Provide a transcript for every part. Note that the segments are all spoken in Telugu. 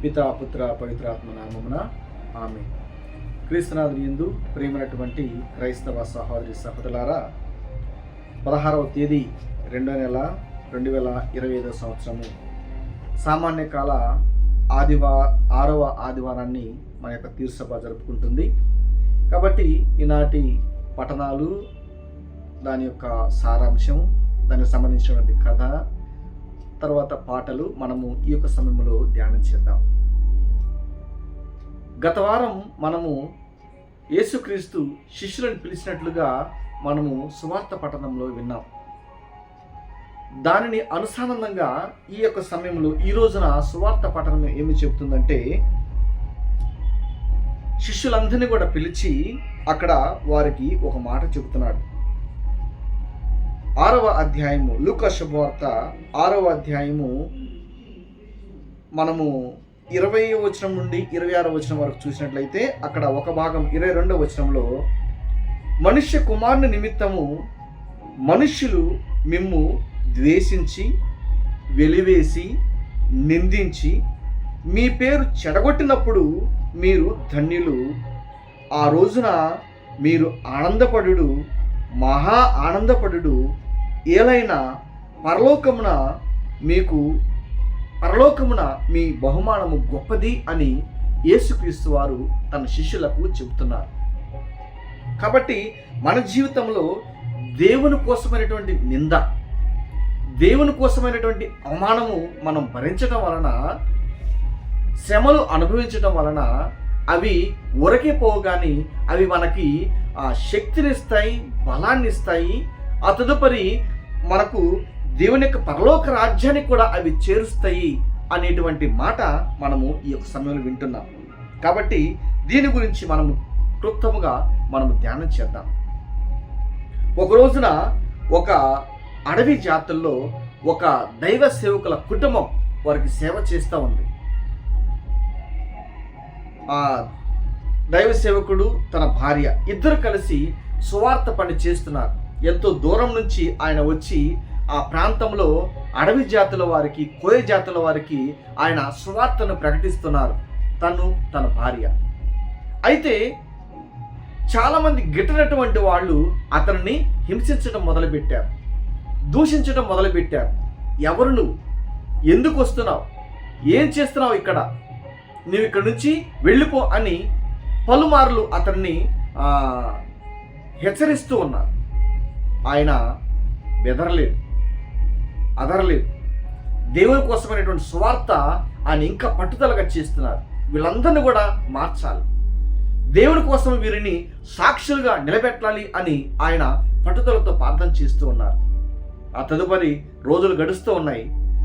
పితా పుత్ర పవిత్రాత్మ నామమున ఆమె క్రీస్తునాథుని ఎందు ప్రేమైనటువంటి క్రైస్తవ సహోదరి సహోదరులారా పదహారవ తేదీ రెండో నెల రెండు వేల ఇరవై ఐదవ సంవత్సరము. సామాన్య కాల ఆదివా ఆరవ ఆదివారాన్ని మన యొక్క తీర్సభ జరుపుకుంటుంది. కాబట్టి ఈనాటి పఠనాలు దాని యొక్క సారాంశం దానికి సంబంధించినటువంటి కథ తర్వాత పాటలు మనము ఈ యొక్క సమయంలో ధ్యానం చేద్దాం. గత వారం మనము యేసుక్రీస్తు శిష్యులను పిలిచినట్లుగా మనము సువార్త పట్టణంలో విన్నాం. దానిని అనుసానందంగా ఈ యొక్క సమయంలో ఈ రోజున సువార్త పఠనం ఏమి చెబుతుందంటే శిష్యులందరినీ కూడా పిలిచి అక్కడ వారికి ఒక మాట చెబుతున్నాడు. ఆరవ అధ్యాయము లూక శుభవార్త ఆరవ అధ్యాయము. మనము ఇరవై వచనం నుండి ఇరవై ఆరో వచనం వరకు చూసినట్లయితే అక్కడ ఒక భాగం ఇరవై రెండవ వచనంలో మనుష్య కుమారుని నిమిత్తము మనుష్యులు మిమ్ము ద్వేషించి వెలివేసి నిందించి మీ పేరు చెడగొట్టినప్పుడు మీరు ధన్యులు. ఆ రోజున మీరు ఆనందపడుడు మహా ఆనందపడుడు ఏలైనా పరలోకమున మీకు పరలోకమున మీ బహుమానము గొప్పది అని యేసుక్రీస్తు వారు తన శిష్యులకు చెబుతున్నారు. కాబట్టి మన జీవితంలో దేవుని కోసమైనటువంటి నింద దేవుని కోసమైనటువంటి అవమానము మనం భరించడం వలన శ్రమలు అనుభవించడం వలన అవి ఉరకే పోగాని అవి మనకి ఆ శక్తినిస్తాయి బలాన్ని ఇస్తాయి ఆ తదుపరి మనకు దేవుని యొక్క పరలోక రాజ్యానికి కూడా అవి చేరుస్తాయి అనేటువంటి మాట మనము ఈ యొక్క సమయంలో వింటున్నాం. కాబట్టి దీని గురించి మనము క్లుప్తముగా మనము ధ్యానం చేద్దాం. ఒక రోజున ఒక అడవి జాతుల్లో ఒక దైవ సేవకుల కుటుంబం వారికి సేవ చేస్తూ ఉంది. ఆ దైవ సేవకుడు తన భార్య ఇద్దరు కలిసి సువార్త పని చేస్తున్నారు. ఎంతో దూరం నుంచి ఆయన వచ్చి ఆ ప్రాంతంలో అడవి జాతుల వారికి కోయ జాతుల వారికి ఆయన సువార్తను ప్రకటిస్తున్నారు. తను తన భార్య. అయితే చాలామంది గిట్టనటువంటి వాళ్ళు అతన్ని హింసించడం మొదలుపెట్టారు. దూషించడం మొదలుపెట్టారు. ఎవరు నువ్వు? ఎందుకు వస్తున్నావు? ఏం చేస్తున్నావు ఇక్కడ? నువ్వు ఇక్కడ నుంచి వెళ్ళిపో అని పలుమార్లు అతన్ని హెచ్చరిస్తూ ఉన్నారు. ఆయన బెదరలేదు అదరలేదు. దేవుని కోసమైనటువంటి సువార్త ఆయన ఇంకా పట్టుదలగా చేస్తున్నారు. వీళ్ళందరినీ కూడా మార్చాలి. దేవుని కోసం వీరిని సాక్షులుగా నిలబెట్టాలి అని ఆయన పట్టుదలతో ప్రార్థన చేస్తూ ఉన్నారు. ఆ తదుపరి రోజులు గడుస్తూ ఉన్నాయి.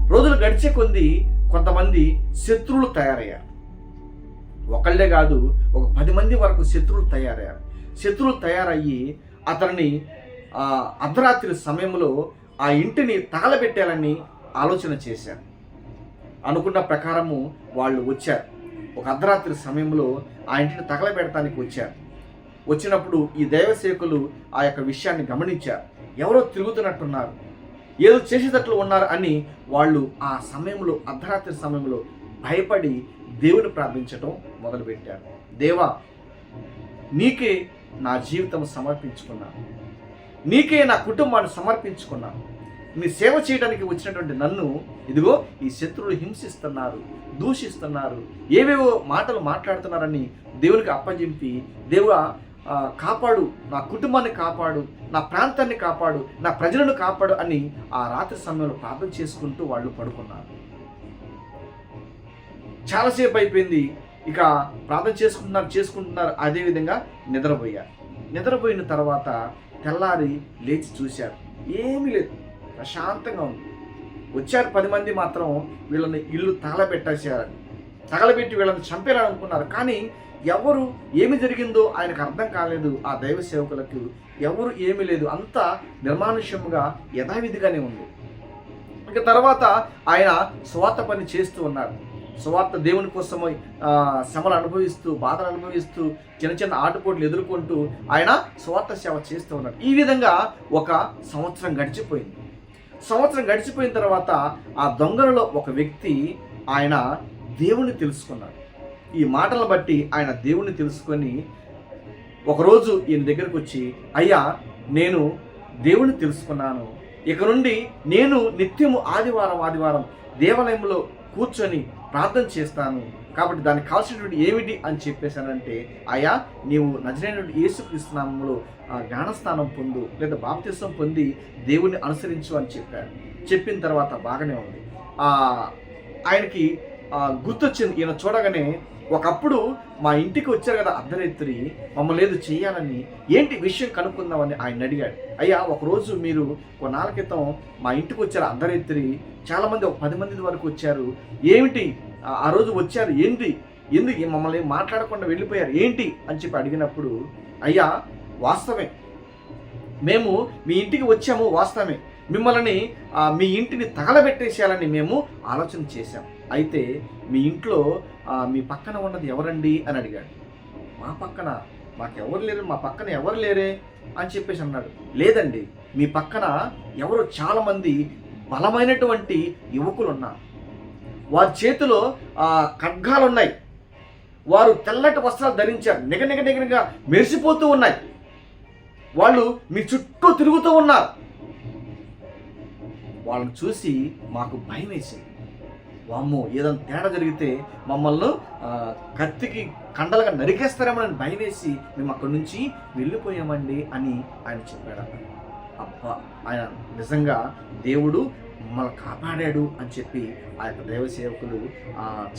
రోజులు గడిచే కొద్ది కొంతమంది శత్రువులు తయారయ్యారు. ఒకళ్ళే కాదు ఒక పది మంది వరకు శత్రువులు తయారయ్యారు. శత్రువులు తయారయ్యి అతన్ని అర్ధరాత్రి సమయంలో ఆ ఇంటిని తగలబెట్టాలని ఆలోచన చేశారు. అనుకున్న ప్రకారము వాళ్ళు వచ్చారు. ఒక అర్ధరాత్రి సమయంలో ఆ ఇంటిని తగలబెడటానికి వచ్చారు. వచ్చినప్పుడు ఈ దైవసేవకులు ఆ యొక్క విషయాన్ని గమనించారు. ఎవరో తిరుగుతున్నట్టున్నారు. ఏదో చేసేటట్లు ఉన్నారు అని వాళ్ళు ఆ సమయంలో అర్ధరాత్రి సమయంలో భయపడి దేవుని ప్రార్థించటం మొదలుపెట్టారు. దేవా నీకే నా జీవితం సమర్పించుకున్నాను. నీకే నా కుటుంబాన్ని సమర్పించుకున్నాను. మీ సేవ చేయడానికి వచ్చినటువంటి నన్ను ఇదిగో ఈ శత్రువులు హింసిస్తున్నారు దూషిస్తున్నారు ఏవేవో మాటలు మాట్లాడుతున్నారని దేవునికి అప్పజెంపి దేవుడు కాపాడు నా కుటుంబాన్ని కాపాడు నా ప్రాంతాన్ని కాపాడు నా ప్రజలను కాపాడు అని ఆ రాత్రి సమయంలో ప్రార్థన చేసుకుంటూ వాళ్ళు పడుకున్నారు. చాలాసేపు అయిపోయింది. ఇక ప్రార్థన చేసుకుంటున్నారు చేసుకుంటున్నారు అదేవిధంగా నిద్రపోయారు. నిద్రపోయిన తర్వాత తెల్లారి లేచి చూశారు. ఏమీ లేదు. ప్రశాంతంగా ఉంది. వచ్చారు పది మంది మాత్రం వీళ్ళని ఇల్లు తగలబెట్టేశారు తగలబెట్టి వీళ్ళని చంపేయాలనుకున్నారు. కానీ ఎవరు ఏమి జరిగిందో ఆయనకు అర్థం కాలేదు. ఆ దైవ సేవకులకు ఎవరు ఏమీ లేదు. అంతా నిర్మానుష్యముగా యథావిధిగానే ఉంది. ఇక తర్వాత ఆయన స్వార్థ పని చేస్తూ ఉన్నారు. సువార్త దేవుని కోసమై శ్రమలు అనుభవిస్తూ బాధలు అనుభవిస్తూ చిన్న చిన్న ఆటుపోట్లు ఎదుర్కొంటూ ఆయన స్వార్థ సేవ చేస్తూ ఉన్నారు ఈ విధంగా ఒక సంవత్సరం గడిచిపోయింది. సంవత్సరం గడిచిపోయిన తర్వాత ఆ దొంగలలో ఒక వ్యక్తి ఆయన దేవుణ్ణి తెలుసుకున్నాడు. ఈ మాటలను బట్టి ఆయన దేవుణ్ణి తెలుసుకొని ఒకరోజు ఈయన దగ్గరకు వచ్చి అయ్యా నేను దేవుని తెలుసుకున్నాను. ఇక నుండి నేను నిత్యము ఆదివారం ఆదివారం దేవాలయంలో కూర్చొని ప్రార్థన చేస్తాను. కాబట్టి దానికి కావాల్సినటువంటి ఏమిటి అని చెప్పేశానంటే ఆయా నీవు నజరైనటువంటి యేసుక్రీస్తునామంలో జ్ఞానస్థానం పొందు లేదా బాప్తిసం పొంది దేవుణ్ణి అనుసరించు అని చెప్పాడు. చెప్పిన తర్వాత బాగానే ఉంది. ఆయనకి గుర్తొచ్చింది. ఈయన చూడగానే ఒకప్పుడు మా ఇంటికి వచ్చారు కదా అర్ధరాత్రి మమ్మల్ని ఏదో చేయాలని ఏంటి విషయం కనుక్కుందామని ఆయన అడిగాడు. అయ్యా ఒకరోజు మీరు కొన్నాళ్ళ క్రితం మా ఇంటికి వచ్చారు అర్ధరాత్రి చాలామంది ఒక పది మంది వరకు వచ్చారు. ఏమిటి? ఆ- రోజు వచ్చారు. ఏంటి? ఎందుకు మమ్మల్ని మాట్లాడకుండా వెళ్ళిపోయారు? ఏంటి? అని చెప్పి అడిగినప్పుడు అయ్యా వాస్తవే మేము మీ ఇంటికి వచ్చాము వాస్తవమే. మిమ్మల్ని మీ ఇంటిని తగలబెట్టేసేయాలని మేము ఆలోచన చేశాం. అయితే మీ ఇంట్లో మీ పక్కన ఉన్నది ఎవరండి అని అడిగాడు. మా పక్కన మాకెవరు లేరు మా పక్కన ఎవరు లేరే అని చెప్పేసి అన్నాడు. లేదండి మీ పక్కన ఎవరు చాలామంది బలమైనటువంటి యువకులు ఉన్నారు వారి చేతిలో ఖడ్గాలు ఉన్నాయి వారు తెల్లటి వస్త్రాలు ధరించారు. నిగ నిగ నిగనిగా మెరిసిపోతూ ఉన్నాయి. వాళ్ళు మీ చుట్టూ తిరుగుతూ ఉన్నారు. వాళ్ళని చూసి మాకు భయం వేసింది వామ్మో ఏదైనా తేడా జరిగితే మమ్మల్ని కత్తికి కండలుగా నరికేస్తారేమోనని భయం వేసి మేము అక్కడి నుంచి వెళ్ళిపోయామండి అని ఆయన చెప్పాడు. అబ్బా ఆయన నిజంగా దేవుడు మమ్మల్ని కాపాడాడు అని చెప్పి ఆ యొక్క దైవ సేవకులు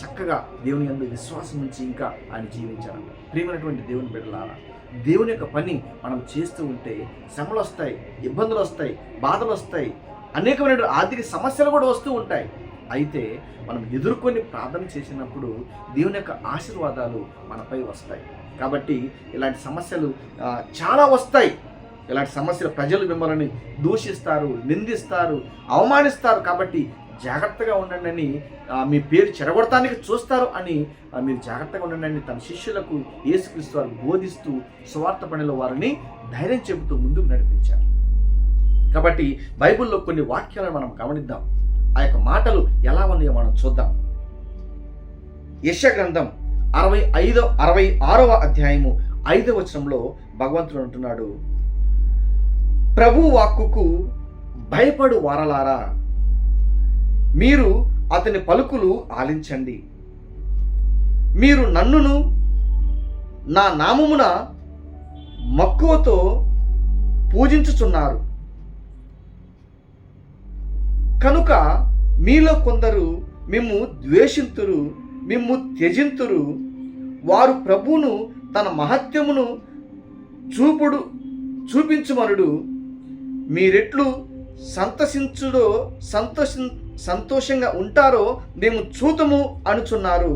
చక్కగా దేవుని యందు విశ్వాసం నుంచి ఇంకా ఆయన జీవించారు ప్రియమైనటువంటి దేవుని బిడ్డలారా దేవుని యొక్క పని మనం చేస్తూ ఉంటే శ్రమలు వస్తాయి ఇబ్బందులు వస్తాయి బాధలు వస్తాయి అనేకమైన ఆర్థిక సమస్యలు కూడా వస్తూ ఉంటాయి. అయితే మనం ఎదుర్కొని ప్రార్థన చేసినప్పుడు దేవుని యొక్క ఆశీర్వాదాలు మనపై వస్తాయి. కాబట్టి ఇలాంటి సమస్యలు చాలా వస్తాయి. ఇలాంటి సమస్యలు ప్రజలు మిమ్మల్ని దూషిస్తారు నిందిస్తారు అవమానిస్తారు. కాబట్టి జాగ్రత్తగా ఉండండి అని మీ పేరు చెడగొడటానికి చూస్తారు అని మీరు జాగ్రత్తగా ఉండండి అని తన శిష్యులకు యేసుక్రీస్తు వారు బోధిస్తూ స్వార్థ పనిలో వారిని ధైర్యం చెబుతూ ముందుకు నడిపించారు. కాబట్టి బైబిల్లో కొన్ని వాక్యాలను మనం గమనిద్దాం. ఆ యొక్క మాటలు ఎలా ఉన్నాయో మనం చూద్దాం. యశ గ్రంథం అరవై ఐదో అరవై ఆరవ అధ్యాయము ఐదవ వచనంలో భగవంతుడు అంటున్నాడు ప్రభు వాక్కుకు భయపడు వారలారా మీరు అతని పలుకులు ఆలించండి. మీరు నన్నును నా నామమున మక్కువతో పూజించుచున్నారు. కనుక మీలో కొందరు మిమ్ము ద్వేషింతురు మిమ్ము త్యజింతురు. వారు ప్రభువును తన మహత్యమును చూపుడు చూపించుమనుడు. మీరెట్లు సంతసించుడో సంతోషి సంతోషంగా ఉంటారో మేము చూతము అనుచున్నారు.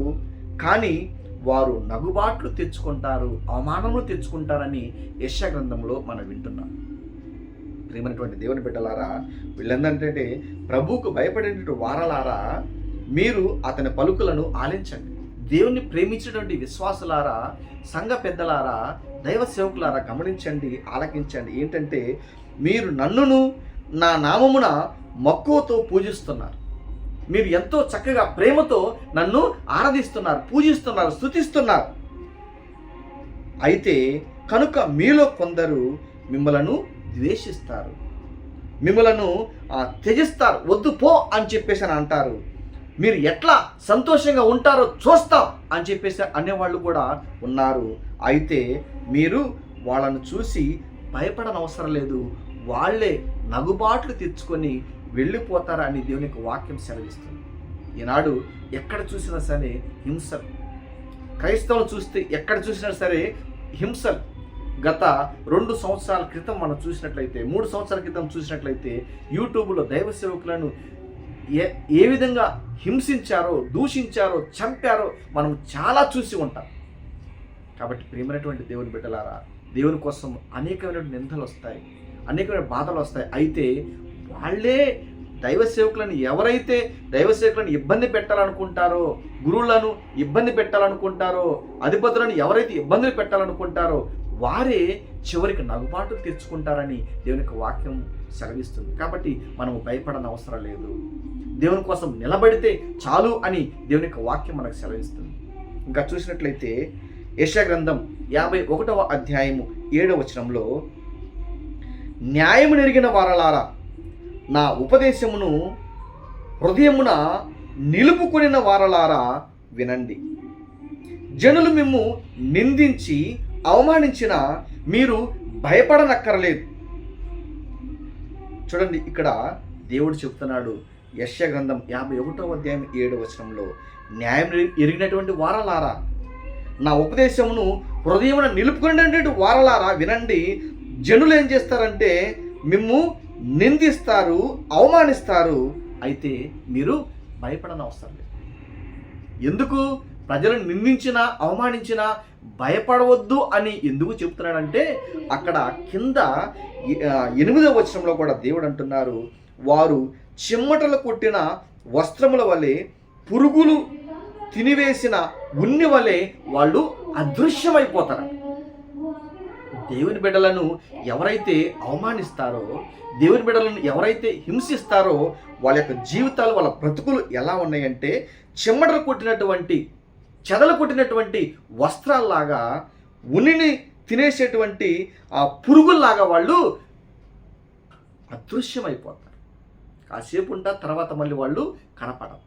కానీ వారు నగుబాట్లు తెచ్చుకుంటారు అవమానములు తెచ్చుకుంటారని యశ గ్రంథంలో మనం వింటున్నాం. ప్రియమైనటువంటి దేవుని బిడ్డలారా వీళ్ళందంటే ప్రభువుకు భయపడేటువంటి వారలారా మీరు అతని పలుకులను ఆలించండి. దేవుణ్ణి ప్రేమించినటువంటి విశ్వాసులారా సంఘ పెద్దలారా దైవ సేవకులారా గమనించండి ఆలకించండి. ఏంటంటే మీరు నన్నును నా నామమున మక్కువతో పూజిస్తున్నారు. మీరు ఎంతో చక్కగా ప్రేమతో నన్ను ఆరాధిస్తున్నారు పూజిస్తున్నారు స్థుతిస్తున్నారు అయితే కనుక మీలో కొందరు మిమ్మలను ద్వేషిస్తారు. మిమ్మలను ఆ, త్యజిస్తారు. వద్దు పో అని చెప్పేసి అని అంటారు. మీరు ఎట్లా సంతోషంగా ఉంటారో చూస్తాం అని చెప్పేసి అనేవాళ్ళు కూడా ఉన్నారు. అయితే మీరు వాళ్ళను చూసి భయపడనవసరం అవసరం లేదు. వాళ్ళే నగుబాట్లు తెచ్చుకొని వెళ్ళిపోతారని అని దేవుని యొక్క వాక్యం సెలవిస్తుంది. ఈనాడు ఎక్కడ చూసినా సరే హింసలు. క్రైస్తవులు చూస్తే ఎక్కడ చూసినా సరే హింసలు. గత రెండు సంవత్సరాల క్రితం మనం చూసినట్లయితే మూడు సంవత్సరాల క్రితం చూసినట్లయితే యూట్యూబ్లో దైవ సేవకులను ఏ ఏ విధంగా హింసించారో దూషించారో చంపారో మనం చాలా చూసి ఉంటాం. కాబట్టి ప్రియమైనటువంటి దేవుని బిడ్డలారా దేవుని కోసం అనేకమైనటువంటి నిందలు వస్తాయి అనేకమైన బాధలు వస్తాయి. అయితే వాళ్ళే దైవ సేవకులను ఎవరైతే దైవ సేవకులను ఇబ్బంది పెట్టాలనుకుంటారో గురువులను ఇబ్బంది పెట్టాలనుకుంటారో అధిపతులను ఎవరైతే ఇబ్బందులు పెట్టాలనుకుంటారో వారే చివరికి నగుబాటులు తెచ్చుకుంటారని దేవుని యొక్క వాక్యం సెలవిస్తుంది. కాబట్టి మనము భయపడని అవసరం లేదు. దేవుని కోసం నిలబడితే చాలు అని దేవుని యొక్క వాక్యం మనకు సెలవిస్తుంది. ఇంకా చూసినట్లయితే యశ గ్రంథం యాభై ఒకటవ అధ్యాయము ఏడవ వచనంలో న్యాయము నెరిగిన వారలారా నా ఉపదేశమును హృదయమున నిలుపుకొనిన వారలారా వినండి. జనులు మిమ్ము నిందించి అవమానించిన మీరు భయపడనక్కరలేదు. చూడండి ఇక్కడ దేవుడు చెప్తున్నాడు యశ్య గ్రంథం యాభై ఒకటో అధ్యాయం ఏడు వచనంలో న్యాయం ఎరిగినటువంటి వారలారా నా ఉపదేశమును హృదయమున నిలుపుకునేటువంటి వారలారా వినండి జనులు ఏం చేస్తారంటే మిమ్ము నిందిస్తారు అవమానిస్తారు అయితే మీరు భయపడని అవసరం లేదు. ఎందుకు? ప్రజలను నిందించినా అవమానించినా భయపడవద్దు అని ఎందుకు చెప్తున్నాడంటే అక్కడ కింద ఎనిమిదో ఎనిమిదవ వచనంలో కూడా దేవుడు అంటున్నారు వారు చిమ్మటలు కొట్టిన వస్త్రముల వలె పురుగులు తినివేసిన ఉన్ని వలె వాళ్ళు అదృశ్యమైపోతారు. దేవుని బిడ్డలను ఎవరైతే అవమానిస్తారో దేవుని బిడ్డలను ఎవరైతే హింసిస్తారో వాళ్ళ యొక్క జీవితాలు వాళ్ళ బ్రతుకులు ఎలా ఉన్నాయంటే చెమ్మటలు కొట్టినటువంటి చెదలు కొట్టినటువంటి వస్త్రాల్లాగా ఉనిని తినేసేటువంటి ఆ పురుగుల్లాగా వాళ్ళు అదృశ్యమైపోతారు. కాసేపు ఉంటారు తర్వాత మళ్ళీ వాళ్ళు కనపడరు.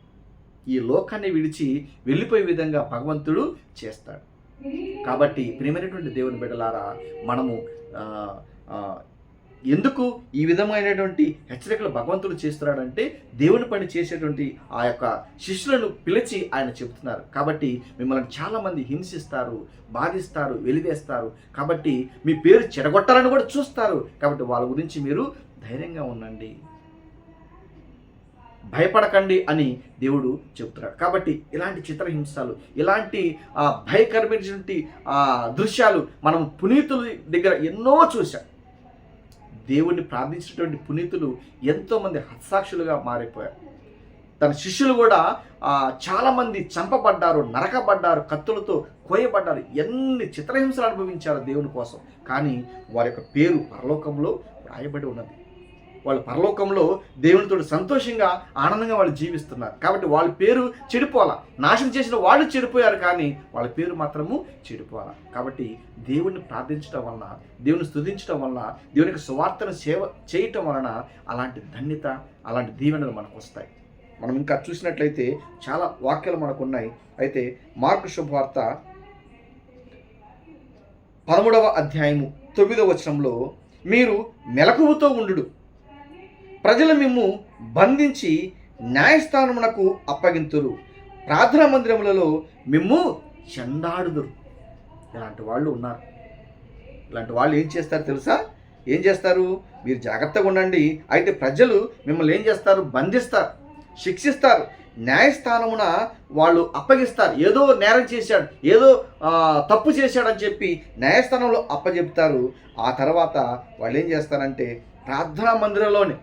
ఈ లోకాన్ని విడిచి వెళ్ళిపోయే విధంగా భగవంతుడు చేస్తాడు. కాబట్టి ప్రేమైనటువంటి దేవుని బిడ్డలారా మనము ఎందుకు ఈ విధమైనటువంటి హెచ్చరికలు భగవంతుడు చేస్తున్నాడంటే దేవుని పని చేసేటువంటి ఆ యొక్క శిష్యులను పిలిచి ఆయన చెబుతున్నారు. కాబట్టి మిమ్మల్ని చాలామంది హింసిస్తారు బాధిస్తారు వెలివేస్తారు. కాబట్టి మీ పేరు చెడగొట్టాలని కూడా చూస్తారు. కాబట్టి వాళ్ళ గురించి మీరు ధైర్యంగా ఉండండి. భయపడకండి అని దేవుడు చెబుతున్నాడు. కాబట్టి ఇలాంటి చిత్రహింసలు ఇలాంటి ఆ, భయకరమైనటువంటి ఆ, దృశ్యాలు మనం పునీతుల దగ్గర ఎన్నో చూసాం దేవుణ్ణి ప్రార్థించినటువంటి పునీతులు ఎంతోమంది హత్సాక్షులుగా మారిపోయారు. తన శిష్యులు కూడా చాలామంది చంపబడ్డారు నరకబడ్డారు కత్తులతో కోయబడ్డారు ఎన్ని చిత్రహింసలు అనుభవించారు దేవుని కోసం. కానీ వారి యొక్క పేరు పరలోకంలో రాయబడి ఉన్నది. వాళ్ళు పరలోకంలో దేవునితో సంతోషంగా ఆనందంగా వాళ్ళు జీవిస్తున్నారు. కాబట్టి వాళ్ళ పేరు చెడిపోవాలా? నాశనం చేసిన వాళ్ళు చెడిపోయారు కానీ వాళ్ళ పేరు మాత్రము చెడిపోవాలా? కాబట్టి దేవుణ్ణి ప్రార్థించడం వలన దేవుని స్థుతించడం వలన దేవుని యొక్క సువార్తను సేవ చేయటం వలన అలాంటి ధన్యత అలాంటి దీవెనలు మనకు వస్తాయి. మనం ఇంకా చూసినట్లయితే చాలా వాక్యాలు మనకు ఉన్నాయి. అయితే మార్కు శుభవార్త పదమూడవ అధ్యాయము తొమ్మిదవ వచనంలో మీరు మెలకువతో ఉండు ప్రజలు మిమ్ము బంధించి న్యాయస్థానమునకు అప్పగింతురు. ప్రార్థనా మందిరములలో మిమ్ము చెండాడుదురు ఇలాంటి వాళ్ళు ఉన్నారు. ఇలాంటి వాళ్ళు ఏం చేస్తారు తెలుసా? ఏం చేస్తారు? మీరు జాగ్రత్తగా ఉండండి. అయితే ప్రజలు మిమ్మల్ని ఏం చేస్తారు? బంధిస్తారు శిక్షిస్తారు. న్యాయస్థానమున వాళ్ళు అప్పగిస్తారు. ఏదో నేరం చేశాడు ఏదో తప్పు చేశాడని చెప్పి న్యాయస్థానంలో అప్పజెపుతారు. ఆ తర్వాత వాళ్ళు ఏం చేస్తారంటే ప్రార్థనా మందిరంలోనే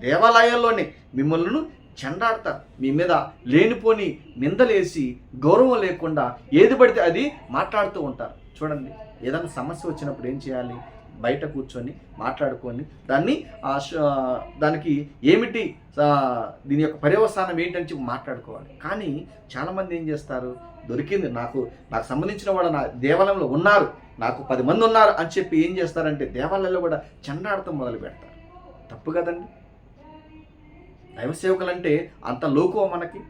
దేవాలయాల్లోనే మిమ్మల్ని చెండాడతారు మీ మీద లేనిపోని నిందలేసి గౌరవం లేకుండా ఏది పడితే అది మాట్లాడుతూ ఉంటారు. చూడండి ఏదైనా సమస్య వచ్చినప్పుడు ఏం చేయాలి? బయట కూర్చొని మాట్లాడుకొని దాన్ని ఆ శ- దానికి ఏమిటి? దీని యొక్క పర్యవసానం ఏంటని చెప్పి మాట్లాడుకోవాలి. కానీ చాలామంది ఏం చేస్తారు? దొరికింది నాకు నాకు సంబంధించిన వాళ్ళు నా దేవాలయంలో ఉన్నారు నాకు పది మంది ఉన్నారు అని చెప్పి ఏం చేస్తారంటే దేవాలయంలో కూడా చెండాడటం మొదలు పెడతారు తప్పు కదండి. దైవ సేవకులంటే అంత లోకువ మనకి.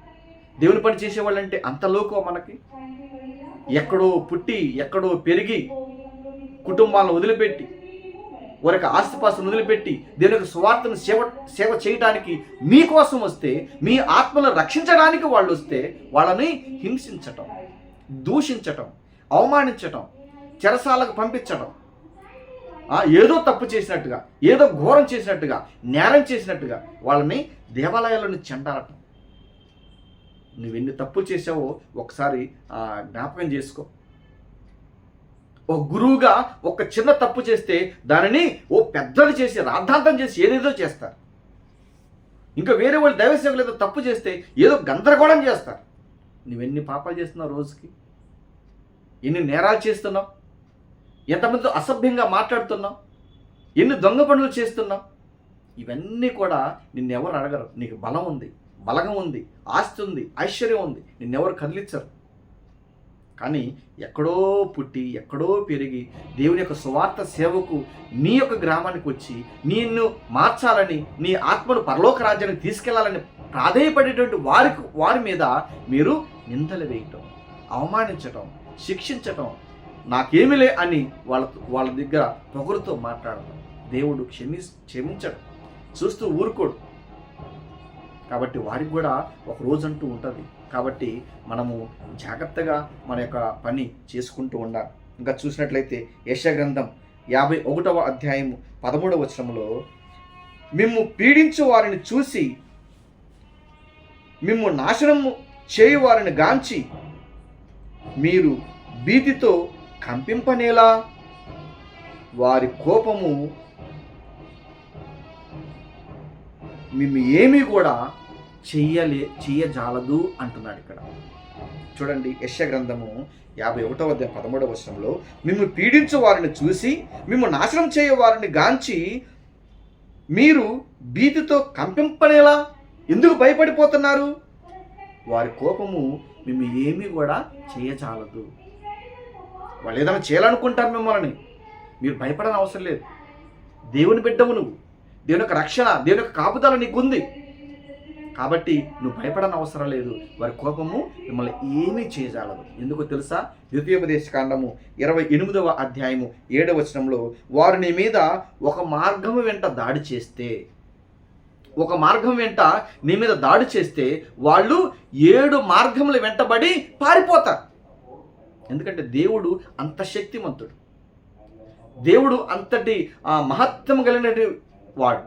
దేవుని పని చేసేవాళ్ళంటే అంత లోకువ మనకి. ఎక్కడో పుట్టి ఎక్కడో పెరిగి కుటుంబాలను వదిలిపెట్టి వారికి ఆస్తిపాస్తులు వదిలిపెట్టి దేవుని యొక్క స్వార్థను సేవ సేవ చేయడానికి మీకోసం వస్తే మీ ఆత్మలను రక్షించడానికి వాళ్ళు వస్తే వాళ్ళని హింసించటం దూషించటం అవమానించటం చెరసాలకు పంపించటం. ఏదో తప్పు చేసినట్టుగా ఏదో ఘోరం చేసినట్టుగా నేరం చేసినట్టుగా వాళ్ళని దేవాలయాలను చెండాలటం. నువ్వెన్ని తప్పులు చేసావో ఒకసారి ఆ, జ్ఞాపకం చేసుకో. ఒక గురువుగా ఒక చిన్న తప్పు చేస్తే దానిని ఓ పెద్దది చేసి రాద్ధాంతం చేసి ఏదేదో చేస్తారు. ఇంకా వేరే వాళ్ళు దైవ సేవకులు ఏదో తప్పు చేస్తే ఏదో గందరగోళం చేస్తారు. నువ్వెన్ని పాపాలు చేస్తున్నావు రోజుకి? ఎన్ని నేరాలు చేస్తున్నావు? ఎంతమందితో అసభ్యంగా మాట్లాడుతున్నావు? ఎన్ని దొంగ పనులు చేస్తున్నావు? ఇవన్నీ కూడా నిన్నెవరు అడగరు. నీకు బలం ఉంది బలగం ఉంది ఆస్తి ఉంది ఐశ్వర్యం ఉంది. నిన్నెవరు కదిలించరు. కానీ ఎక్కడో పుట్టి ఎక్కడో పెరిగి దేవుని యొక్క సువార్త సేవకు నీ యొక్క గ్రామానికి వచ్చి నిన్ను మార్చాలని నీ ఆత్మను పరలోక రాజ్యానికి తీసుకెళ్ళాలని ప్రాధేయపడేటువంటి వారికి వారి మీద మీరు నిందలు వేయటం అవమానించటం శిక్షించటం నాకేమిలే అని వాళ్ళ వాళ్ళ దగ్గర పొగరుతో మాట్లాడటం. దేవుడు క్షమి క్షమించడం. చూస్తూ ఊరుకోడు. కాబట్టి వారికి కూడా ఒక రోజు అంటూ ఉంటుంది. కాబట్టి మనము జాగ్రత్తగా మన యొక్క పని చేసుకుంటూ ఉండాలి. ఇంకా చూసినట్లయితే యశగ్రంథం యాభై ఒకటవ అధ్యాయము పదమూడవ వచనంలో మిమ్ము పీడించు వారిని చూసి మిమ్ము నాశనము చేయు వారిని గాంచి మీరు భీతితో కంపింపనేలా? వారి కోపము మేము ఏమీ కూడా చెయ్యలే చెయ్యజాలదు అంటున్నాడు ఇక్కడ. చూడండి యశ గ్రంథము యాభై ఒకటవ అధ్యాయం పదమూడవ వర్షంలో మేము పీడించు వారిని చూసి మేము నాశనం చేయ వారిని గాంచి మీరు భీతితో కంపింపనేలా ఎందుకు భయపడిపోతున్నారు? వారి కోపము మేము ఏమీ కూడా చేయచాలదు వాళ్ళు ఏదైనా చేయాలనుకుంటారు మిమ్మల్ని. మీరు భయపడని అవసరం లేదు. దేవుని బిడ్డవు నువ్వు. దేవుని యొక్క రక్షణ దేవుని యొక్క కాపుదల నీకుంది. కాబట్టి నువ్వు భయపడని అవసరం లేదు. వారి కోపము మిమ్మల్ని ఏమీ చేయజాలదు ఎందుకో తెలుసా? ద్వితీయోపదేశ కాండము ఇరవై ఎనిమిదవ అధ్యాయము ఏడవ వచనంలో వారు నీ మీద ఒక మార్గము వెంట దాడి చేస్తే ఒక మార్గం వెంట నీ మీద దాడి చేస్తే వాళ్ళు ఏడు మార్గముల వెంటబడి పారిపోతారు. ఎందుకంటే దేవుడు అంత శక్తిమంతుడు. దేవుడు అంతటి ఆ, మహత్వం కలిగినటువంటి వాడు.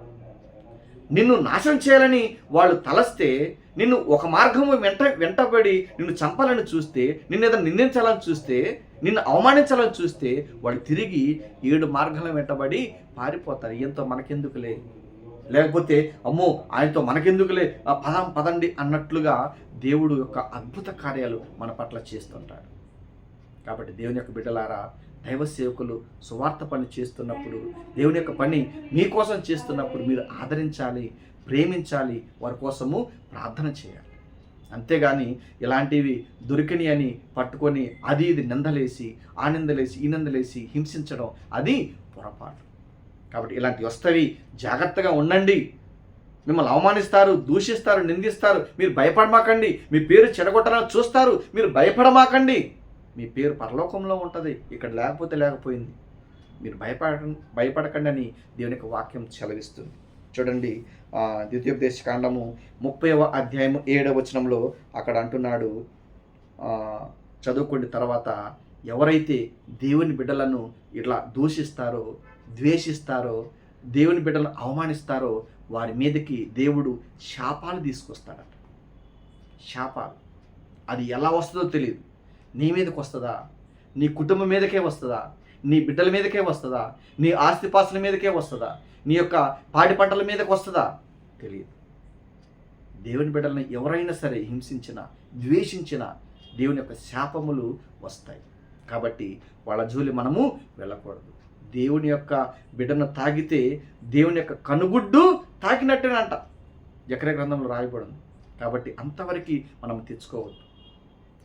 నిన్ను నాశనం చేయాలని వాళ్ళు తలస్తే నిన్ను ఒక మార్గము వెంట వెంటబడి నిన్ను చంపాలని చూస్తే నిన్ను ఏదైనా నిందించాలని చూస్తే నిన్ను అవమానించాలని చూస్తే వాళ్ళు తిరిగి ఏడు మార్గాల వెంటబడి పారిపోతారు. ఈయంతో మనకెందుకులే? లేకపోతే అమ్మో ఆయనతో మనకెందుకులే? ఆ పదం పదండి అన్నట్లుగా దేవుడు యొక్క అద్భుత కార్యాలు మన పట్ల చేస్తుంటాడు. కాబట్టి దేవుని యొక్క బిడ్డలారా దైవ సేవకులు సువార్త పని చేస్తున్నప్పుడు దేవుని యొక్క పని మీకోసం చేస్తున్నప్పుడు మీరు ఆదరించాలి ప్రేమించాలి వారి కోసము ప్రార్థన చేయాలి. అంతేగాని ఇలాంటివి దొరికిని అని పట్టుకొని అది ఇది నిందలేసి ఆ నిందలేసి ఈ నిందలేసి హింసించడం అది పొరపాటు. కాబట్టి ఇలాంటి వస్తవి జాగ్రత్తగా ఉండండి. మిమ్మల్ని అవమానిస్తారు దూషిస్తారు నిందిస్తారు మీరు భయపడమాకండి. మీ పేరు చెడగొట్టాలని చూస్తారు మీరు భయపడమాకండి. మీ పేరు పరలోకంలో ఉంటుంది ఇక్కడ లేకపోతే లేకపోయింది. మీరు భయపడ భయపడకండి అని దేవుని యొక్క వాక్యం చెలవిస్తుంది చూడండి ద్వితీయోపదేశ కాండము ముప్పైవ అధ్యాయము ఏడవ వచనంలో అక్కడ అంటున్నాడు చదువుకున్న చదువుకోండి తర్వాత ఎవరైతే దేవుని బిడ్డలను ఇట్లా దూషిస్తారో ద్వేషిస్తారో దేవుని బిడ్డలను అవమానిస్తారో వారి మీదకి దేవుడు శాపాలు తీసుకొస్తాడట. శాపాలు. అది ఎలా వస్తుందో తెలియదు నీ మీదకి వస్తుందా? నీ కుటుంబం మీదకే వస్తుందా? నీ బిడ్డల మీదకే వస్తుందా? నీ ఆస్తిపాస్తుల మీదకే వస్తుందా? నీ యొక్క పాడి పంటల మీదకి వస్తుందా? తెలియదు. దేవుని బిడ్డలను ఎవరైనా సరే హింసించిన ద్వేషించిన దేవుని యొక్క శాపములు వస్తాయి. కాబట్టి వాళ్ళ జోలి మనము వెళ్ళకూడదు. దేవుని యొక్క బిడ్డను తాగితే దేవుని యొక్క కనుగుడ్డు తాకినట్టేనంట. ఎకరే గ్రంథంలో రాయబడింది. కాబట్టి అంతవరకు మనం తెచ్చుకోవద్దు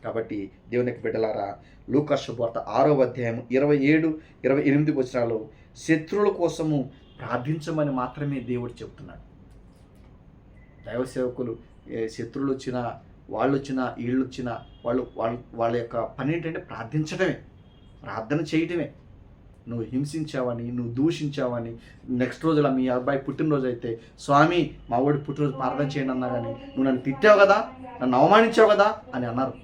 కాబట్టి దేవుని బిడ్డలారా లూకా శుభార్త ఆరో అధ్యాయం ఇరవై ఏడు ఇరవై ఎనిమిది వచనాలు శత్రువుల కోసము ప్రార్థించమని మాత్రమే దేవుడు చెప్తున్నాడు. దైవ సేవకులు శత్రువులు వచ్చినా వాళ్ళు వచ్చినా వీళ్ళు వచ్చినా వాళ్ళు వాళ్ళ వాళ్ళ యొక్క పని ఏంటంటే ప్రార్థించడమే ప్రార్థన చేయటమే. నువ్వు హింసించావని నువ్వు దూషించావని నెక్స్ట్ రోజుల మీ అబ్బాయి పుట్టినరోజు అయితే స్వామి మా వాడి పుట్టినరోజు ప్రార్థన చేయండి అన్నా కానీ నువ్వు నన్ను తిట్టావు కదా నన్ను అవమానించావు కదా అని అన్నారు.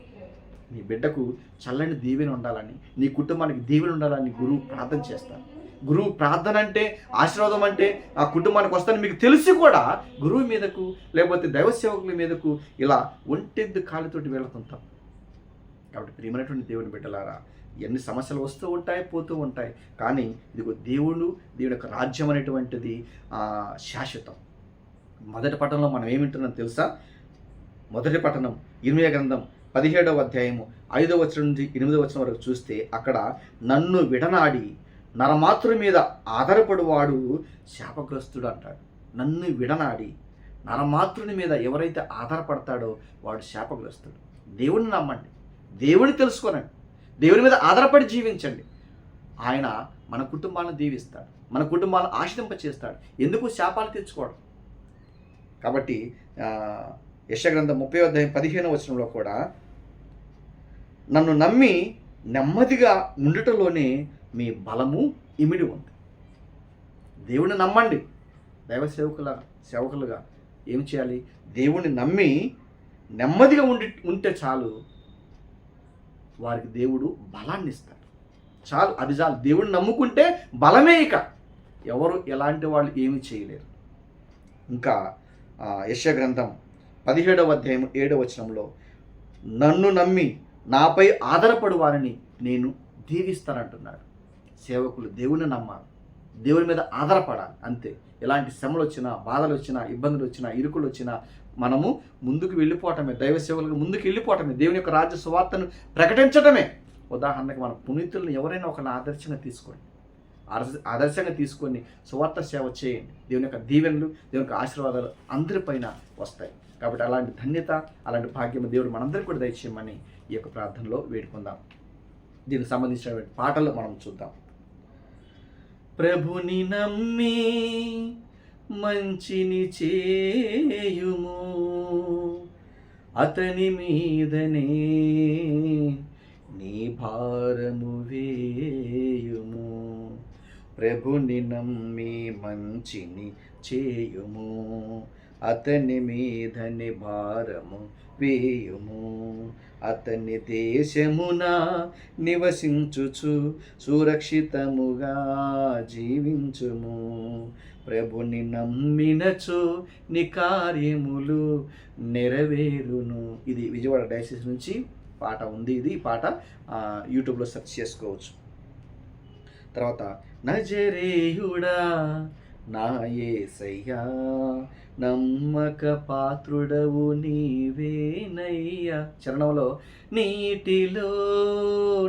నీ బిడ్డకు చల్లని దీవెన ఉండాలని నీ కుటుంబానికి దీవెన ఉండాలని గురువు ప్రార్థన చేస్తాను గురువు ప్రార్థన అంటే ఆశీర్వాదం అంటే ఆ కుటుంబానికి వస్తాను మీకు తెలిసి కూడా గురువు మీదకు లేకపోతే దైవ సేవకుల మీదకు ఇలా ఒంటెద్దు కాలుతోటి వెళుతుంటాం కాబట్టి ప్రియమైనటువంటి దేవుని బిడ్డలారా ఎన్ని సమస్యలు వస్తూ ఉంటాయి పోతూ ఉంటాయి కానీ ఇదిగో దేవుడు దేవుడి యొక్క రాజ్యం అనేటువంటిది శాశ్వతం. మొదటి పట్టణంలో మనం ఏమింటున్నాం తెలుసా? మొదటి పట్టణం ఇరవై గ్రంథం పదిహేడవ అధ్యాయము ఐదవ వచనం నుంచి ఎనిమిదవ వచనం వరకు చూస్తే అక్కడ నన్ను విడనాడి నరమాతృ మీద ఆధారపడువాడు శాపగ్రస్తుడు అంటాడు. నన్ను విడనాడి నరమాతృని మీద ఎవరైతే ఆధారపడతాడో వాడు శాపగ్రస్తుడు. దేవుని నమ్మండి. దేవుని తెలుసుకోనండి. దేవుని మీద ఆధారపడి జీవించండి. ఆయన మన కుటుంబాలను దీవిస్తాడు. మన కుటుంబాలను ఆశ్రయింప చేస్తాడు ఎందుకు? శాపాలు తెచ్చుకోవడం కాబట్టి ఆ, యశగ్రంథం ముప్పై అధ్యాయం పదిహేను వచనంలో కూడా నన్ను నమ్మి నెమ్మదిగా ఉండటంలోనే మీ బలము ఇమిడి ఉంది. దేవుని నమ్మండి. దైవ సేవకుల సేవకులుగా ఏం చేయాలి? దేవుని నమ్మి నెమ్మదిగా ఉండి ఉంటే చాలు వారికి దేవుడు బలాన్ని ఇస్తాడు. చాలు అది చాలు. దేవుడిని నమ్ముకుంటే బలమే ఇక. ఎవరు ఎలాంటి వాళ్ళు ఏమీ చేయలేరు. ఇంకా యశ గ్రంథం పదిహేడవ అధ్యాయం ఏడవ వచనంలో నన్ను నమ్మి నాపై ఆధారపడు వారిని నేను దీవిస్తానంటున్నాడు. సేవకులు దేవుని నమ్మాలి. దేవుని మీద ఆధారపడాలి. అంతే. ఎలాంటి శ్రమలు వచ్చినా బాధలు వచ్చినా ఇబ్బందులు వచ్చినా ఇరుకులు వచ్చినా మనము ముందుకు వెళ్ళిపోవటమే. దైవ సేవలకు ముందుకు వెళ్ళిపోవటమే. దేవుని యొక్క రాజ్య సువార్తను ప్రకటించటమే. ఉదాహరణకు మన పునీతులను ఎవరైనా ఒకరిని ఆదర్శంగా తీసుకోండి. ఆదర్శ ఆదర్శంగా తీసుకొని సువార్త సేవ చేయండి. దేవుని యొక్క దీవెనలు దేవుని యొక్క ఆశీర్వాదాలు అందరిపైన వస్తాయి. కాబట్టి అలాంటి ధన్యత అలాంటి భాగ్యం దేవుడు మనందరికీ కూడా దయచేయమని ఈ యొక్క ప్రార్థనలో వేడుకుందాం. దీనికి సంబంధించినటువంటి పాటలు మనం చూద్దాం. ప్రభుని నమ్మి మంచిని చేయుము. అతని మీదనే నీ భారము వేయుము. ప్రభుని నమ్మి మంచిని చేయుము. అతని మీదని భారము వేయుము. అతని దేశమున నివసించుచు సురక్షితముగా జీవించుము. ప్రభుని నమ్మినచు నీ కార్యములు నెరవేరును. ఇది విజయవాడ డయాసిస్ నుంచి పాట ఉంది ఇది. పాట యూట్యూబ్లో సెర్చ్ చేసుకోవచ్చు. తర్వాత నజరేయుడా నా యేసయ్యా నమ్మక పాత్రుడవు నీవేనయ్యా. చరణంలో నీటిలో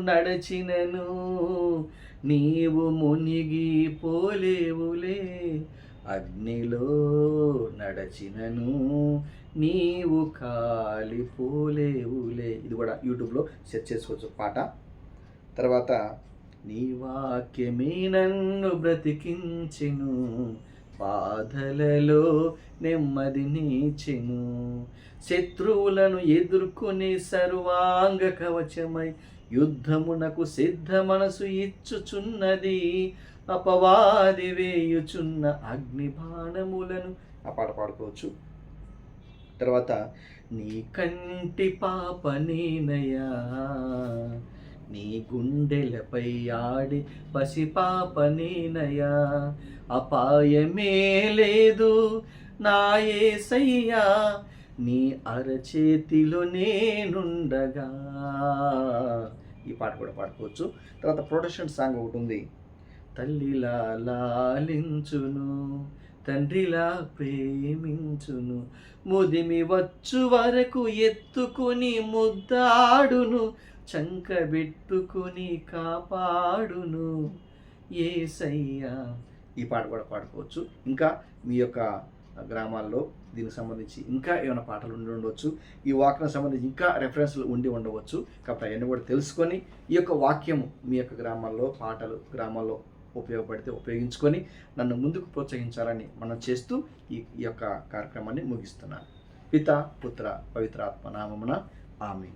నడచినను నీవు మునిగి పోలేవులే. అగ్నిలో నడచినను నీవు కాలిపోలేవులే. ఇది కూడా యూట్యూబ్లో సెర్చ్ చేసుకోవచ్చు పాట. తర్వాత నీ వాక్యమే నన్ను బ్రతికించెను బాధలలో నెమ్మదినిచెను శత్రువులను ఎదుర్కొనే సర్వాంగ కవచమై యుద్ధమునకు సిద్ధ మనసు ఇచ్చుచున్నది. అపవాది వేయుచున్న అగ్ని బాణములను ఆ పాట పాడుకోవచ్చు. తర్వాత నీ కంటి పాప నేనయా నీ గుండెలపై ఆడి పసిపాప నేనయా అపాయమే లేదు నా ఏసయ్యా నీ అరచేతిలో నేనుండగా. ఈ పాట కూడా పాడుకోవచ్చు. తర్వాత ప్రొడక్షన్ సాంగ్ ఒకటి ఉంది. తల్లిలా లాలించును తండ్రిలా ప్రేమించును ముదిమి వచ్చు వరకు ఎత్తుకుని ముద్దాడును చంకబెట్టుకుని కాపాడును. ఏసయ్యా ఈ పాట కూడా పాడుకోవచ్చు. ఇంకా మీ యొక్క గ్రామాల్లో దీనికి సంబంధించి ఇంకా ఏమైనా పాటలు ఉండి ఉండవచ్చు. ఈ వాక్యం సంబంధించి ఇంకా రెఫరెన్స్లు ఉండి ఉండవచ్చు. కాబట్టి అవన్నీ కూడా తెలుసుకొని ఈ యొక్క వాక్యము మీ యొక్క గ్రామాల్లో పాటలు గ్రామాల్లో ఉపయోగపడితే ఉపయోగించుకొని నన్ను ముందుకు ప్రోత్సహించాలని మనం చేస్తూ ఈ ఈ యొక్క కార్యక్రమాన్ని ముగిస్తున్నాను. పిత పుత్ర పవిత్రాత్మ నామమున ఆమె